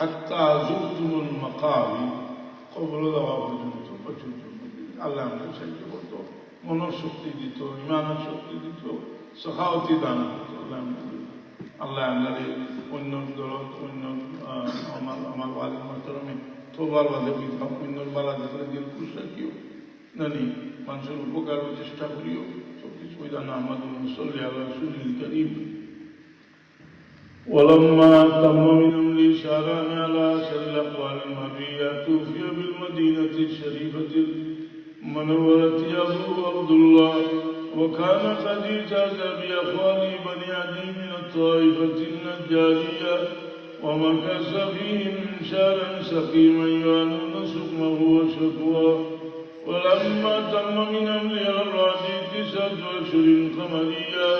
হাত্তা জুতুমুল মাকাবি কবর দেওয়া পর্যন্ত প্রচুর আল্লাহ আমাকে সাহায্য করতো মনোশক্তি দিত ইমানের শক্তি দিত সহায়তি দান করতো আল্লাহ আমাকে আল্লাহ আমাদের অন্য দলত অন্য আহ, আমার আমার ওয়ালির মাতরমে তোবার বাদে বিধাম অন্য বালা দেখলে দিল খুশ রাখিও নানি মানুষের উপকারের চেষ্টা করিও সব কিছু ওইদান আহমদ মুসল্লি আল্লাহ সুনীল করিম ولما تم من شاران على أشر الأقوال المرئية توفي بالمدينة الشريفة المنورة أبو عبد الله وكان قد اجاز بأخواني بني عدي من الطائفة النجارية ومكث فيهم شارا سقيما يعانون سقمه وشكواه. ولما تم من أمري الرادي تسعة أشهر قمرية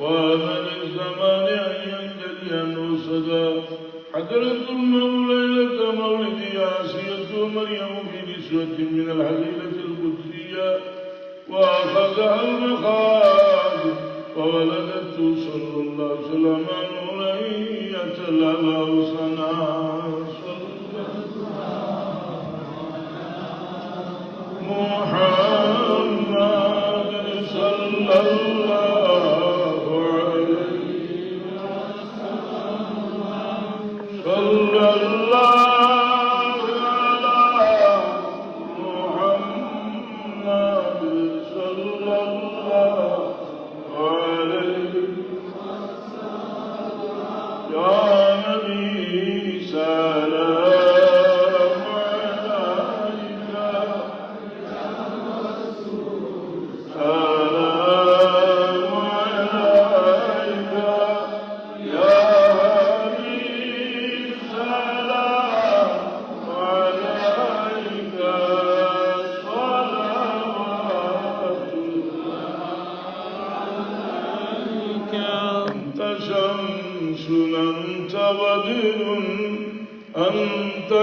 وهذا للزمان أن ينجلي عنه صدى حضرت المولى ليلة مولد عاسية ومريم في نسوة من الحليلة القدسية وأخذها المخاض وولدته صلى الله عليه وسلم يتلالى سنا صلى محمد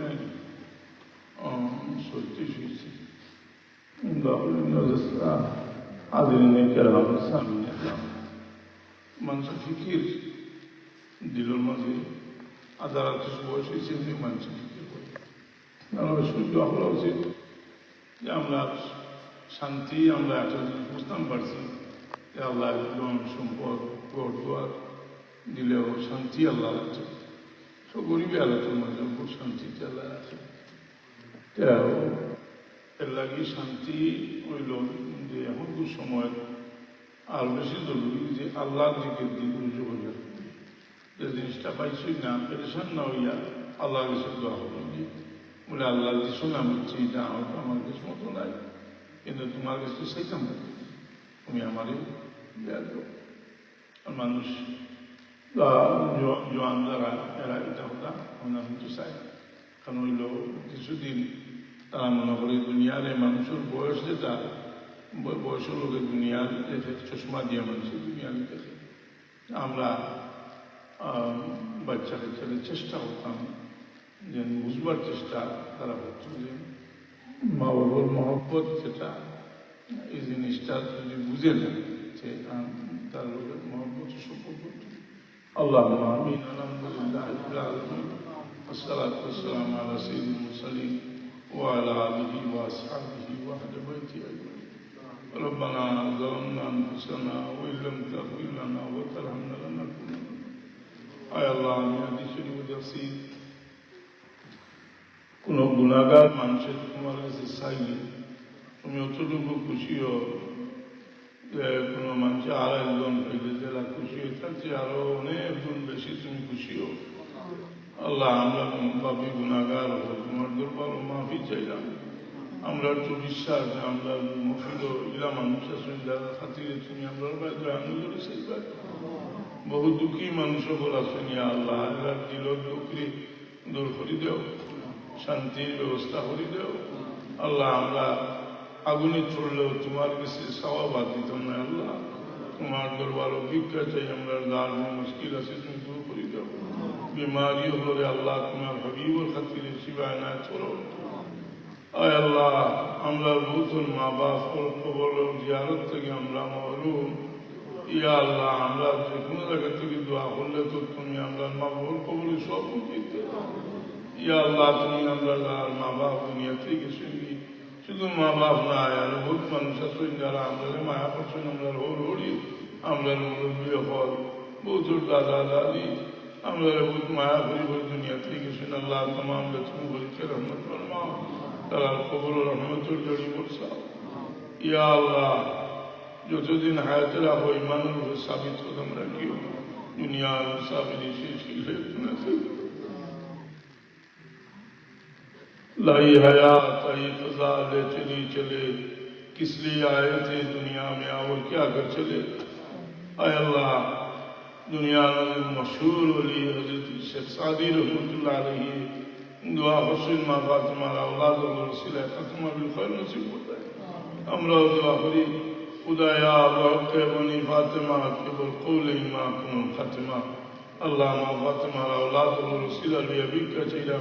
নাই সত্যি সত্যি। রাহুলের আদিনে কেরাম সামনে মানুষ ফিকির। দিলর মাঝে ফিকির করে। আমরা উচিত যে, আমরা শান্তি, আমরা একটা জিনিস বুঝতাম পারছি যে আল্লাহ সম্পদ ঘর দুয়ার, দিলেও শান্তি আল্লাহ আছে সব গরিবী আলোচনার মাঝে খুব শান্তিতে আল্লাহ আছে। তেও এর লাগে শান্তি হইল যে এখন দু সময় আর বেশি জরুরি যে আল্লাহর দিকে দিক হইয়া যে জিনিসটা পাইছি না পেরেশান না হইয়া আল্লাহ কাছে দোয়া হলো বলে আল্লাহ দিছো না আমি চিন্তা হয়তো আমার কাছে মতো নাই কিন্তু তোমার কাছে সেইটাম তুমি আমারে দেয়া মানুষ জোয়ান যারা এরা এটা হতা আমরা কিন্তু চাই কারণ হইল কিছুদিন তারা মনে করে দুনিয়ার এই মানুষের বয়স যেটা বয়সের লোকের দুনিয়ার চশমা দিয়ে মানুষের দুনিয়ার দেখে আমরা বাচ্চা কাচ্চাদের চেষ্টা করতাম যে বুঝবার চেষ্টা তারা হচ্ছে যে মা বাবার মহব্বত যেটা, এই জিনিসটা যদি বুঝে নেন যে তার লোকের মহব্বত সম্পর্ক اللهم امين الحمد لله رب العالمين والصلاه والسلام على سيد المرسلين وعلى اله واصحابه واهل بيته اجمعين ربنا ظلمنا انفسنا وان لم تغفر لنا وترحمنا لنكونن اي الله يا دي شريف اليسير কোনো গুণাগার মানুষের তোমার কাছে চাইলে তুমি অতটুকু খুশি হও যে কোনো মানুষের আর একজন যারা খুশি হয়ে থাকছে, আরও অনেক গুণ বেশি তুমি খুশি হও। আল্লাহ, আমরা পাপি গুণাগার হো তোমার দরবার মাফি চাইলাম। আমরা তো বিশ্বাস, আমরা মফিল ইলা মানুষ আছেন, যারা খাতিরে তুমি আমরা আনন্দ চাইবা বহু দুঃখী মানুষ বলা ইয়া আল্লাহ আল্লাহ দিল দুঃখী দূর করি দেও, শান্তির ব্যবস্থা করি দেও। আল্লাহ, আমরা আগুনে চড়লেও তোমার কাছে সওয়াবাদ দিতাম না আল্লাহ। তোমার দরবার ভিক্ষা চাই, আমরা দার মুশকিল আছে, তুমি দূর করি দাও। বিমারি হলে আল্লাহ, তোমার হবিবর খাতিরে শিবায় না চলো। আয় আল্লাহ, আমরা বহুতন মা বাপ কবর জিয়ারত থেকে আমরা মহরুম ইয়া আল্লাহ, আমরা যে কোনো জায়গা থেকে দোয়া করলে তো তুমি আমরা মা বাবার কবরে সব উচিত ইয়া আল্লাহ, তুমি আমরা মা বাপ দুনিয়া থেকে چونکہ ماں باپ نہ آیا بہت منسا سوئنگار آمدل مایا پر سنگ امدل ہو روڑی امدل امدل بے خور بہت اٹھا دادا دی امدل بہت مایا بھری بھر دنیا تھی کہ سن اللہ تمام لطفوں بھر کے رحمت فرماؤ تلال قبول و رحمت اور جڑی برسا یا اللہ جو تو دن حیات اللہ ہو ایمان دنیا لائی حیات آئی فضا لے چلی چلے۔ کس لیے آئے تھے دنیا میں اور کیا کر چلے؟ اے اللہ، دنیا میں مشہور ولی حضرت شہزادی رحمت اللہ علیہ، دعا حسین ماں فاطمہ اولاد اور وسیلہ فاطمہ خیر نصیب ہوتا ہے۔ امر دعا فری خدا یا وقت بنی فاطمہ قبل قول ما کن فاطمہ، اللہ ماں فاطمہ اولاد اور رسول بھی ابھی کا چہرہ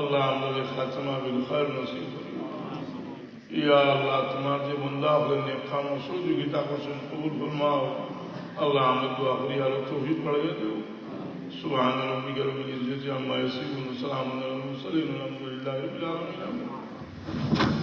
اللہ میرے خاتمہ بالخیر نصیب یا اللہ، تمہارے بندہ نے کام سوچ گیتا کو سن قبول فرماؤ، اللہ ہمیں دعا آخری حالت تو ہی پڑھ گئے تو سبحان ربی رب العزت عما یصفون، سلام علیہ وسلم الحمد للہ علیہ العالمین۔